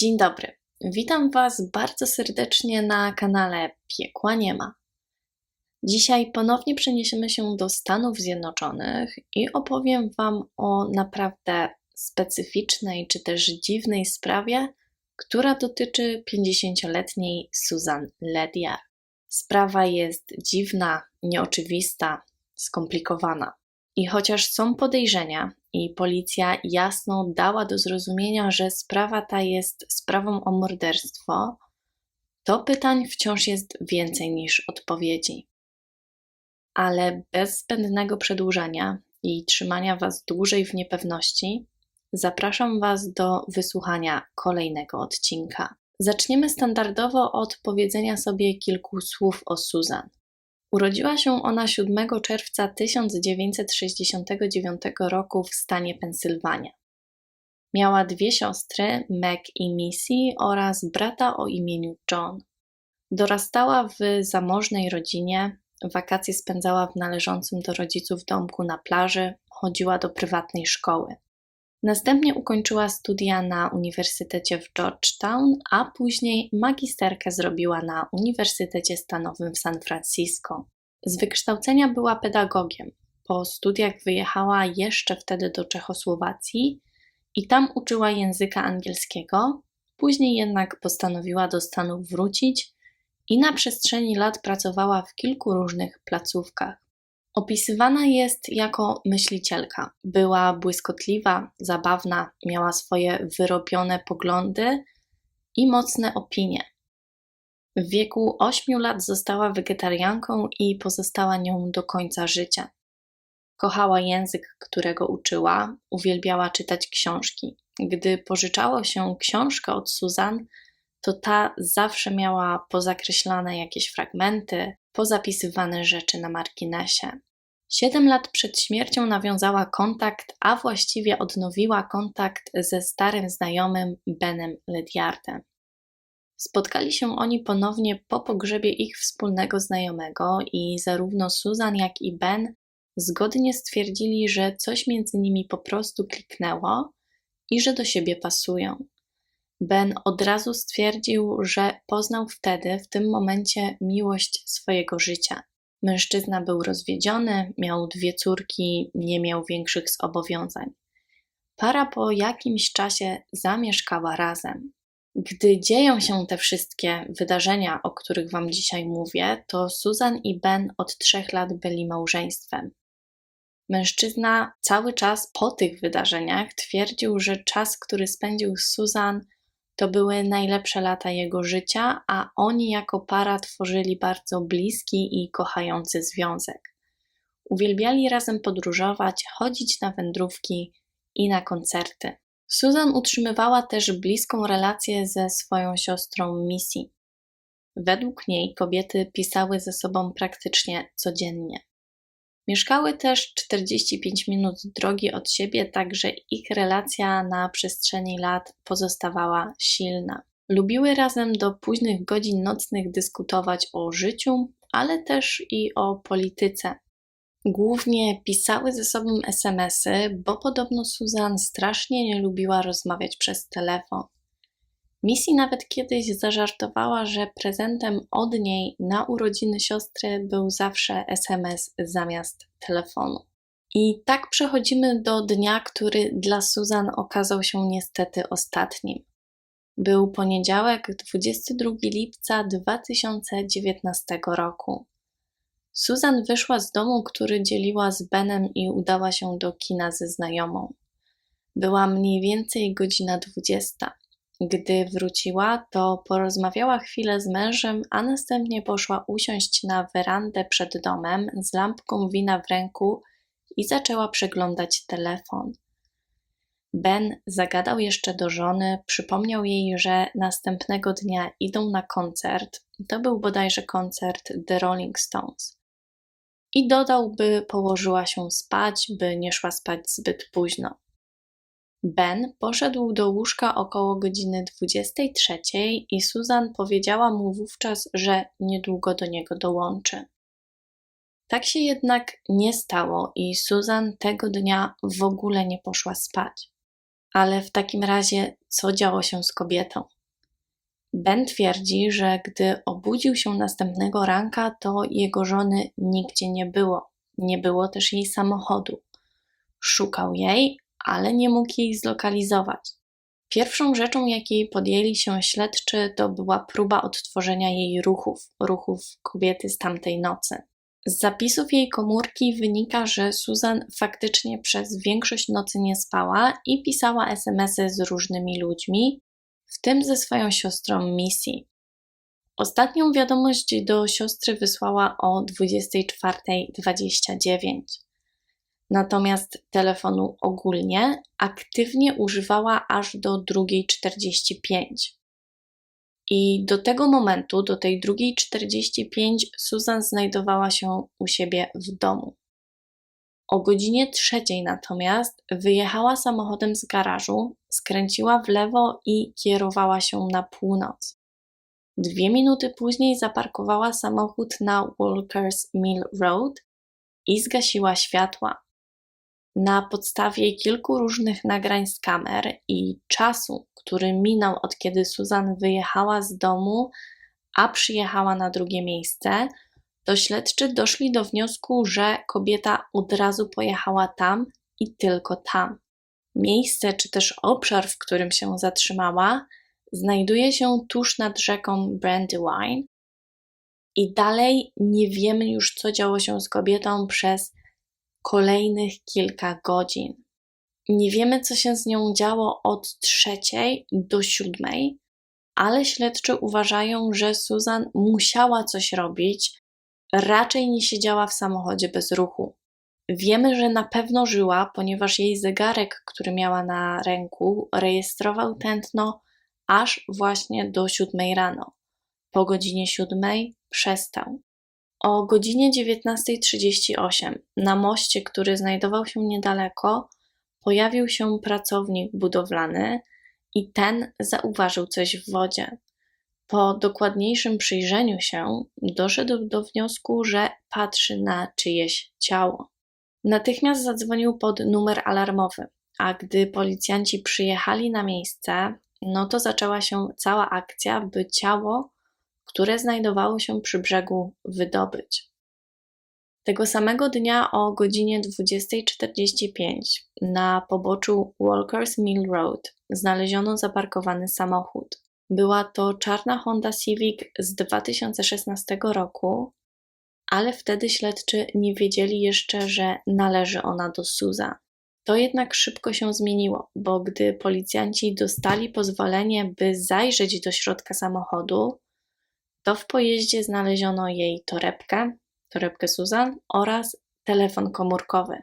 Dzień dobry. Witam Was bardzo serdecznie na kanale Piekła Nie ma. Dzisiaj ponownie przeniesiemy się do Stanów Zjednoczonych i opowiem Wam o naprawdę specyficznej czy też dziwnej sprawie, która dotyczy 50-letniej Susan Lediar. Sprawa jest dziwna, nieoczywista, skomplikowana. I chociaż są podejrzenia i policja jasno dała do zrozumienia, że sprawa ta jest sprawą o morderstwo, to pytań wciąż jest więcej niż odpowiedzi. Ale bez zbędnego przedłużania i trzymania Was dłużej w niepewności, zapraszam Was do wysłuchania kolejnego odcinka. Zaczniemy standardowo od powiedzenia sobie kilku słów o Susan. Urodziła się ona 7 czerwca 1969 roku w stanie Pensylwania. Miała dwie siostry, Meg i Missy, oraz brata o imieniu John. Dorastała w zamożnej rodzinie, wakacje spędzała w należącym do rodziców domku na plaży, chodziła do prywatnej szkoły. Następnie ukończyła studia na Uniwersytecie w Georgetown, a później magisterkę zrobiła na Uniwersytecie Stanowym w San Francisco. Z wykształcenia była pedagogiem. Po studiach wyjechała jeszcze wtedy do Czechosłowacji i tam uczyła języka angielskiego. Później jednak postanowiła do Stanów wrócić i na przestrzeni lat pracowała w kilku różnych placówkach. Opisywana jest jako myślicielka. Była błyskotliwa, zabawna, miała swoje wyrobione poglądy i mocne opinie. W wieku 8 lat została wegetarianką i pozostała nią do końca życia. Kochała język, którego uczyła, uwielbiała czytać książki. Gdy pożyczało się książkę od Suzan, to ta zawsze miała pozakreślane jakieś fragmenty, pozapisywane rzeczy na marginesie. Siedem lat przed śmiercią nawiązała kontakt, a właściwie odnowiła kontakt ze starym znajomym Benem Ledyardem. Spotkali się oni ponownie po pogrzebie ich wspólnego znajomego i zarówno Susan, jak i Ben zgodnie stwierdzili, że coś między nimi po prostu kliknęło i że do siebie pasują. Ben od razu stwierdził, że poznał wtedy, w tym momencie, miłość swojego życia. Mężczyzna był rozwiedziony, miał dwie córki, nie miał większych zobowiązań. Para po jakimś czasie zamieszkała razem. Gdy dzieją się te wszystkie wydarzenia, o których Wam dzisiaj mówię, to Susan i Ben od trzech lat byli małżeństwem. Mężczyzna cały czas po tych wydarzeniach twierdził, że czas, który spędził z Susan, to były najlepsze lata jego życia, a oni jako para tworzyli bardzo bliski i kochający związek. Uwielbiali razem podróżować, chodzić na wędrówki i na koncerty. Susan utrzymywała też bliską relację ze swoją siostrą Missy. Według niej kobiety pisały ze sobą praktycznie codziennie. Mieszkały też 45 minut drogi od siebie, także ich relacja na przestrzeni lat pozostawała silna. Lubiły razem do późnych godzin nocnych dyskutować o życiu, ale też i o polityce. Głównie pisały ze sobą SMS-y, bo podobno Susan strasznie nie lubiła rozmawiać przez telefon. Missy nawet kiedyś zażartowała, że prezentem od niej na urodziny siostry był zawsze SMS zamiast telefonu. I tak przechodzimy do dnia, który dla Susan okazał się niestety ostatnim. Był poniedziałek, 22 lipca 2019 roku. Susan wyszła z domu, który dzieliła z Benem i udała się do kina ze znajomą. Była mniej więcej godzina dwudziesta. Gdy wróciła, to porozmawiała chwilę z mężem, a następnie poszła usiąść na werandę przed domem z lampką wina w ręku i zaczęła przeglądać telefon. Ben zagadał jeszcze do żony, przypomniał jej, że następnego dnia idą na koncert. To był bodajże koncert The Rolling Stones i dodał, by położyła się spać, by nie szła spać zbyt późno. Ben poszedł do łóżka około godziny 23 i Susan powiedziała mu wówczas, że niedługo do niego dołączy. Tak się jednak nie stało i Susan tego dnia w ogóle nie poszła spać. Ale w takim razie, co działo się z kobietą? Ben twierdzi, że gdy obudził się następnego ranka, to jego żony nigdzie nie było. Nie było też jej samochodu. Szukał jej, ale nie mógł jej zlokalizować. Pierwszą rzeczą, jakiej podjęli się śledczy, to była próba odtworzenia jej ruchów, ruchów kobiety z tamtej nocy. Z zapisów jej komórki wynika, że Susan faktycznie przez większość nocy nie spała i pisała SMSy z różnymi ludźmi, w tym ze swoją siostrą Missy. Ostatnią wiadomość do siostry wysłała o 24.29. Natomiast telefonu ogólnie aktywnie używała aż do 2.45. I do tego momentu, do tej 2.45, Susan znajdowała się u siebie w domu. O godzinie trzeciej natomiast wyjechała samochodem z garażu, skręciła w lewo i kierowała się na północ. Dwie minuty później zaparkowała samochód na Walker's Mill Road i zgasiła światła. Na podstawie kilku różnych nagrań z kamer i czasu, który minął od kiedy Susan wyjechała z domu, a przyjechała na drugie miejsce, to śledczy doszli do wniosku, że kobieta od razu pojechała tam i tylko tam. Miejsce czy też obszar, w którym się zatrzymała, znajduje się tuż nad rzeką Brandywine. I dalej nie wiemy już, co działo się z kobietą przez kolejnych kilka godzin. Nie wiemy, co się z nią działo od trzeciej do siódmej, ale śledczy uważają, że Susan musiała coś robić, raczej nie siedziała w samochodzie bez ruchu. Wiemy, że na pewno żyła, ponieważ jej zegarek, który miała na ręku, rejestrował tętno aż właśnie do siódmej rano. Po godzinie siódmej przestał. O godzinie 19.38 na moście, który znajdował się niedaleko, pojawił się pracownik budowlany i ten zauważył coś w wodzie. Po dokładniejszym przyjrzeniu się doszedł do wniosku, że patrzy na czyjeś ciało. Natychmiast zadzwonił pod numer alarmowy, a gdy policjanci przyjechali na miejsce, no to zaczęła się cała akcja, by ciało które znajdowało się przy brzegu, wydobyć. Tego samego dnia o godzinie 20.45 na poboczu Walker's Mill Road znaleziono zaparkowany samochód. Była to czarna Honda Civic z 2016 roku, ale wtedy śledczy nie wiedzieli jeszcze, że należy ona do Suza. To jednak szybko się zmieniło, bo gdy policjanci dostali pozwolenie, by zajrzeć do środka samochodu, to w pojeździe znaleziono jej torebkę, torebkę Susan oraz telefon komórkowy.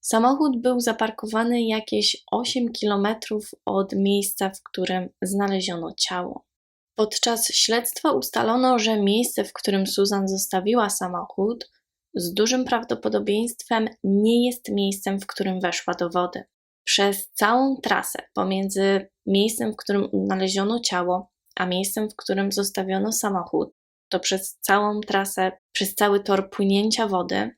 Samochód był zaparkowany jakieś 8 kilometrów od miejsca, w którym znaleziono ciało. Podczas śledztwa ustalono, że miejsce, w którym Susan zostawiła samochód, z dużym prawdopodobieństwem nie jest miejscem, w którym weszła do wody. Przez całą trasę pomiędzy miejscem, w którym znaleziono ciało, a miejscem, w którym zostawiono samochód, to przez całą trasę, przez cały tor płynięcia wody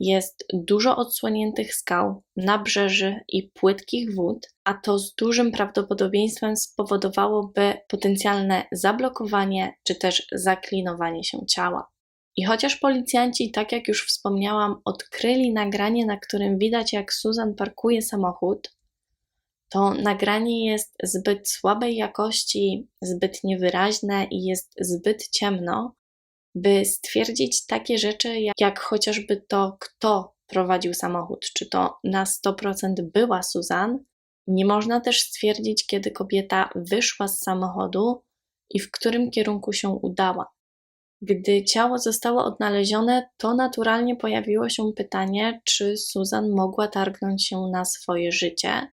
jest dużo odsłoniętych skał, nabrzeży i płytkich wód, a to z dużym prawdopodobieństwem spowodowałoby potencjalne zablokowanie czy też zaklinowanie się ciała. I chociaż policjanci, tak jak już wspomniałam, odkryli nagranie, na którym widać, jak Susan parkuje samochód, to nagranie jest zbyt słabej jakości, zbyt niewyraźne i jest zbyt ciemno, by stwierdzić takie rzeczy, jak, jak chociażby to, kto prowadził samochód, czy to na 100% była Suzanne. Nie można też stwierdzić, kiedy kobieta wyszła z samochodu i w którym kierunku się udała. Gdy ciało zostało odnalezione, to naturalnie pojawiło się pytanie, czy Susan mogła targnąć się na swoje życie,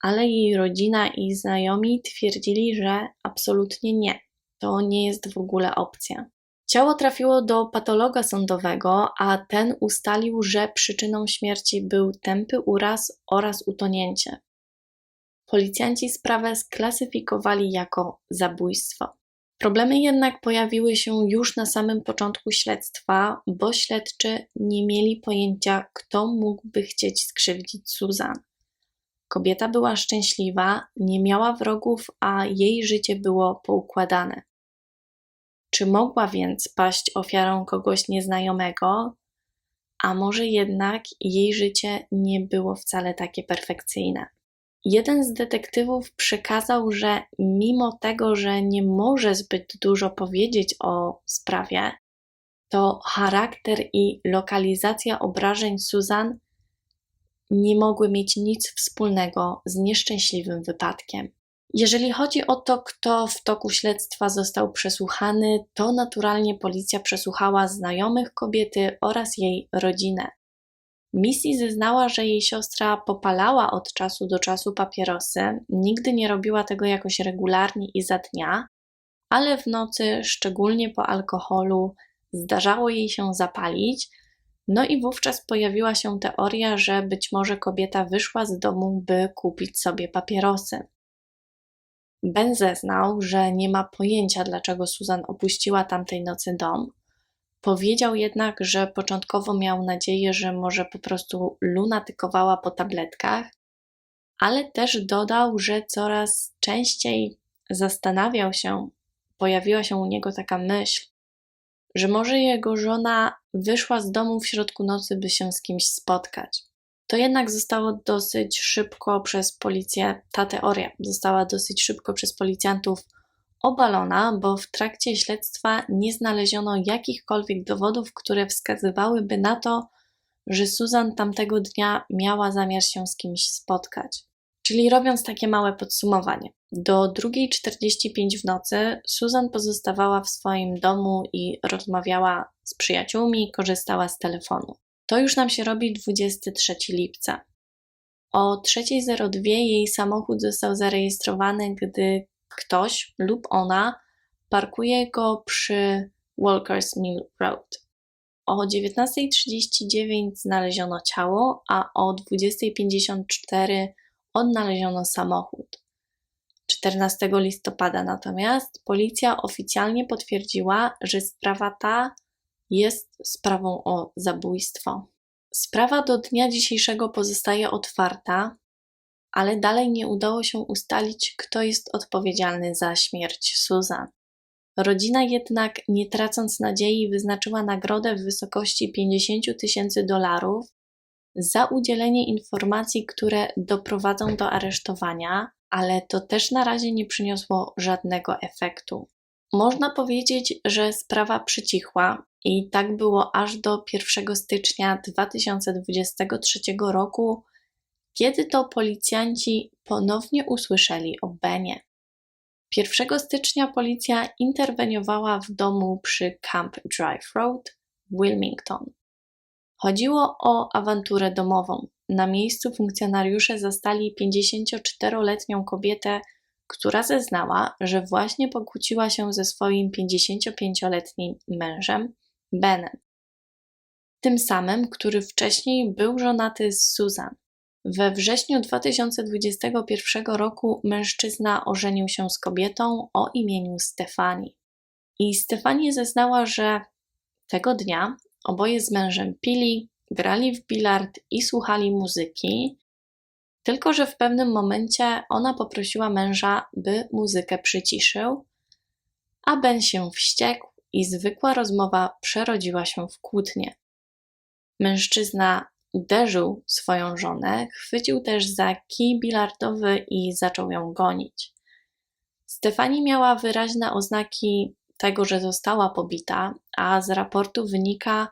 ale jej rodzina i znajomi twierdzili, że absolutnie nie. To nie jest w ogóle opcja. Ciało trafiło do patologa sądowego, a ten ustalił, że przyczyną śmierci był tępy uraz oraz utonięcie. Policjanci sprawę sklasyfikowali jako zabójstwo. Problemy jednak pojawiły się już na samym początku śledztwa, bo śledczy nie mieli pojęcia, kto mógłby chcieć skrzywdzić Susan. Kobieta była szczęśliwa, nie miała wrogów, a jej życie było poukładane. Czy mogła więc paść ofiarą kogoś nieznajomego? A może jednak jej życie nie było wcale takie perfekcyjne? Jeden z detektywów przekazał, że mimo tego, że nie może zbyt dużo powiedzieć o sprawie, to charakter i lokalizacja obrażeń Susan nie mogły mieć nic wspólnego z nieszczęśliwym wypadkiem. Jeżeli chodzi o to, kto w toku śledztwa został przesłuchany, to naturalnie policja przesłuchała znajomych kobiety oraz jej rodzinę. Missy zeznała, że jej siostra popalała od czasu do czasu papierosy, nigdy nie robiła tego jakoś regularnie i za dnia, ale w nocy, szczególnie po alkoholu, zdarzało jej się zapalić, no i wówczas pojawiła się teoria, że być może kobieta wyszła z domu, by kupić sobie papierosy. Ben zeznał, że nie ma pojęcia, dlaczego Susan opuściła tamtej nocy dom. Powiedział jednak, że początkowo miał nadzieję, że może po prostu lunatykowała po tabletkach, ale też dodał, że coraz częściej zastanawiał się, pojawiła się u niego taka myśl, że może jego żona wyszła z domu w środku nocy, by się z kimś spotkać. To jednak zostało dosyć szybko przez policję, ta teoria została dosyć szybko przez policjantów obalona, bo w trakcie śledztwa nie znaleziono jakichkolwiek dowodów, które wskazywałyby na to, że Susan tamtego dnia miała zamiar się z kimś spotkać. Czyli robiąc takie małe podsumowanie. Do 2.45 w nocy Susan pozostawała w swoim domu i rozmawiała z przyjaciółmi, korzystała z telefonu. To już nam się robi 23 lipca. O 3.02 jej samochód został zarejestrowany, gdy ktoś lub ona parkuje go przy Walker's Mill Road. O 19.39 znaleziono ciało, a o 20.54 odnaleziono samochód. 14 listopada natomiast policja oficjalnie potwierdziła, że sprawa ta jest sprawą o zabójstwo. Sprawa do dnia dzisiejszego pozostaje otwarta, ale dalej nie udało się ustalić, kto jest odpowiedzialny za śmierć Susan. Rodzina jednak, nie tracąc nadziei, wyznaczyła nagrodę w wysokości 50 tysięcy dolarów za udzielenie informacji, które doprowadzą do aresztowania, ale to też na razie nie przyniosło żadnego efektu. Można powiedzieć, że sprawa przycichła i tak było aż do 1 stycznia 2023 roku, kiedy to policjanci ponownie usłyszeli o Benie. 1 stycznia policja interweniowała w domu przy Camp Drive Road w Wilmington. Chodziło o awanturę domową. Na miejscu funkcjonariusze zastali 54-letnią kobietę, która zeznała, że właśnie pokłóciła się ze swoim 55-letnim mężem, Benem. Tym samym, który wcześniej był żonaty z Susan. We wrześniu 2021 roku mężczyzna ożenił się z kobietą o imieniu Stefani. I Stefani zeznała, że tego dnia oboje z mężem pili, grali w bilard i słuchali muzyki, tylko że w pewnym momencie ona poprosiła męża, by muzykę przyciszył, a Ben się wściekł i zwykła rozmowa przerodziła się w kłótnię. Mężczyzna uderzył swoją żonę, chwycił też za kij bilardowy i zaczął ją gonić. Stefani miała wyraźne oznaki tego, że została pobita, a z raportu wynika,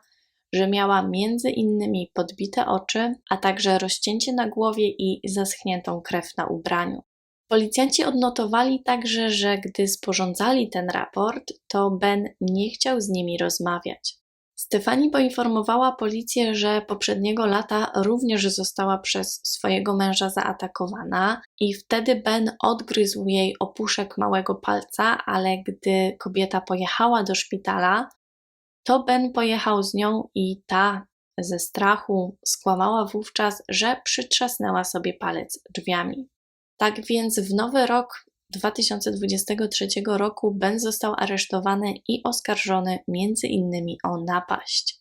że miała między innymi podbite oczy, a także rozcięcie na głowie i zaschniętą krew na ubraniu. Policjanci odnotowali także, że gdy sporządzali ten raport, to Ben nie chciał z nimi rozmawiać. Stefani poinformowała policję, że poprzedniego lata również została przez swojego męża zaatakowana i wtedy Ben odgryzł jej opuszek małego palca, ale gdy kobieta pojechała do szpitala, to Ben pojechał z nią i ta ze strachu skłamała wówczas, że przytrzasnęła sobie palec drzwiami. Tak więc w nowy rok 2023 roku Ben został aresztowany i oskarżony innymi o napaść.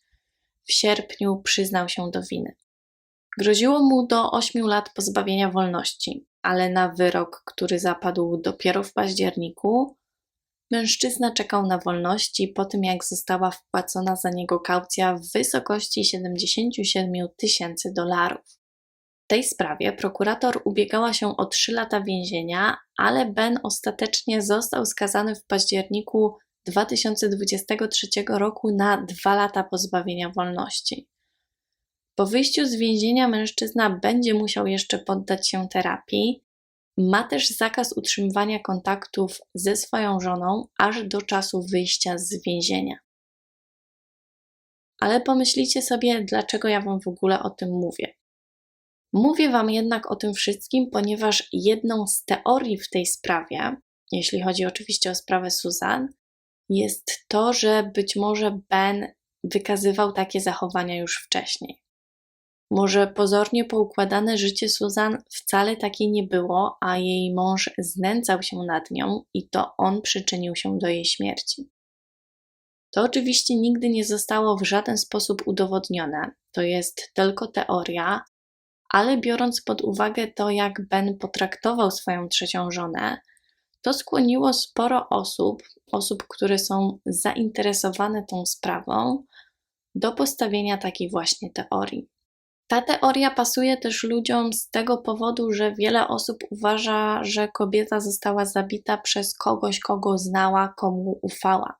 W sierpniu przyznał się do winy. Groziło mu do 8 lat pozbawienia wolności, ale na wyrok, który zapadł dopiero w październiku, mężczyzna czekał na wolności po tym, jak została wpłacona za niego kaucja w wysokości 77 tysięcy dolarów. Tej sprawie prokurator ubiegała się o 3 lata więzienia, ale Ben ostatecznie został skazany w październiku 2023 roku na 2 lata pozbawienia wolności. Po wyjściu z więzienia mężczyzna będzie musiał jeszcze poddać się terapii. Ma też zakaz utrzymywania kontaktów ze swoją żoną aż do czasu wyjścia z więzienia. Ale pomyślicie sobie, dlaczego ja Wam w ogóle o tym mówię. Mówię Wam jednak o tym wszystkim, ponieważ jedną z teorii w tej sprawie, jeśli chodzi oczywiście o sprawę Susan, jest to, że być może Ben wykazywał takie zachowania już wcześniej. Może pozornie poukładane życie Susan wcale takie nie było, a jej mąż znęcał się nad nią i to on przyczynił się do jej śmierci. To oczywiście nigdy nie zostało w żaden sposób udowodnione, to jest tylko teoria, ale biorąc pod uwagę to, jak Ben potraktował swoją trzecią żonę, to skłoniło sporo osób, osób, które są zainteresowane tą sprawą, do postawienia takiej właśnie teorii. Ta teoria pasuje też ludziom z tego powodu, że wiele osób uważa, że kobieta została zabita przez kogoś, kogo znała, komu ufała.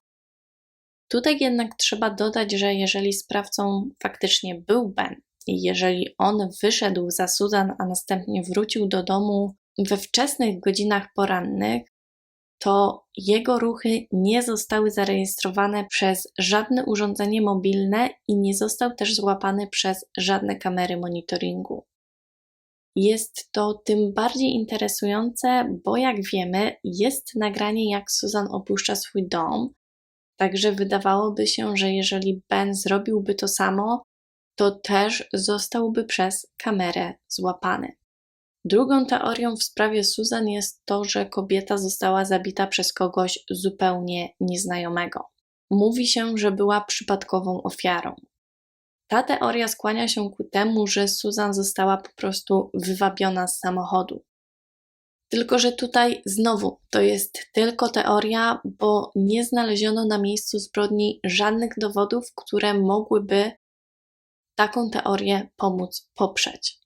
Tutaj jednak trzeba dodać, że jeżeli sprawcą faktycznie był Ben jeżeli on wyszedł za Susan, a następnie wrócił do domu we wczesnych godzinach porannych, to jego ruchy nie zostały zarejestrowane przez żadne urządzenie mobilne i nie został też złapany przez żadne kamery monitoringu. Jest to tym bardziej interesujące, bo jak wiemy, jest nagranie, jak Susan opuszcza swój dom, także wydawałoby się, że jeżeli Ben zrobiłby to samo, to też zostałby przez kamerę złapany. Drugą teorią w sprawie Susan jest to, że kobieta została zabita przez kogoś zupełnie nieznajomego. Mówi się, że była przypadkową ofiarą. Ta teoria skłania się ku temu, że Susan została po prostu wywabiona z samochodu. Tylko, że tutaj znowu to jest tylko teoria, bo nie znaleziono na miejscu zbrodni żadnych dowodów, które mogłyby taką teorię pomóc poprzeć.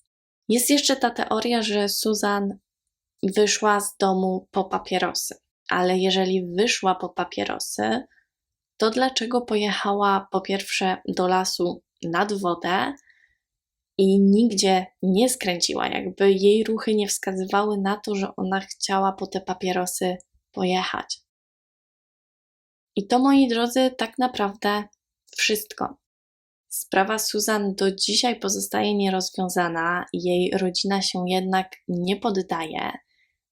Jest jeszcze ta teoria, że Susan wyszła z domu po papierosy. Ale jeżeli wyszła po papierosy, to dlaczego pojechała po pierwsze do lasu nad wodę i nigdzie nie skręciła? Jakby jej ruchy nie wskazywały na to, że ona chciała po te papierosy pojechać. I to, moi drodzy, tak naprawdę wszystko. Sprawa Susan do dzisiaj pozostaje nierozwiązana, jej rodzina się jednak nie poddaje.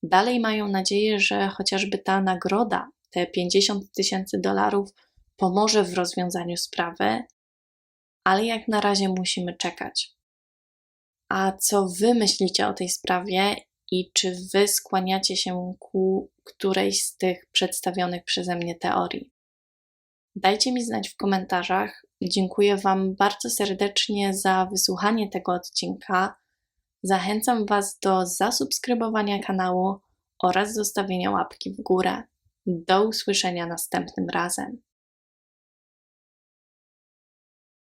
Dalej mają nadzieję, że chociażby ta nagroda, te 50 tysięcy dolarów, pomoże w rozwiązaniu sprawy, ale jak na razie musimy czekać. A co wy myślicie o tej sprawie i czy wy skłaniacie się ku którejś z tych przedstawionych przeze mnie teorii? Dajcie mi znać w komentarzach. Dziękuję Wam bardzo serdecznie za wysłuchanie tego odcinka. Zachęcam Was do zasubskrybowania kanału oraz zostawienia łapki w górę. Do usłyszenia następnym razem.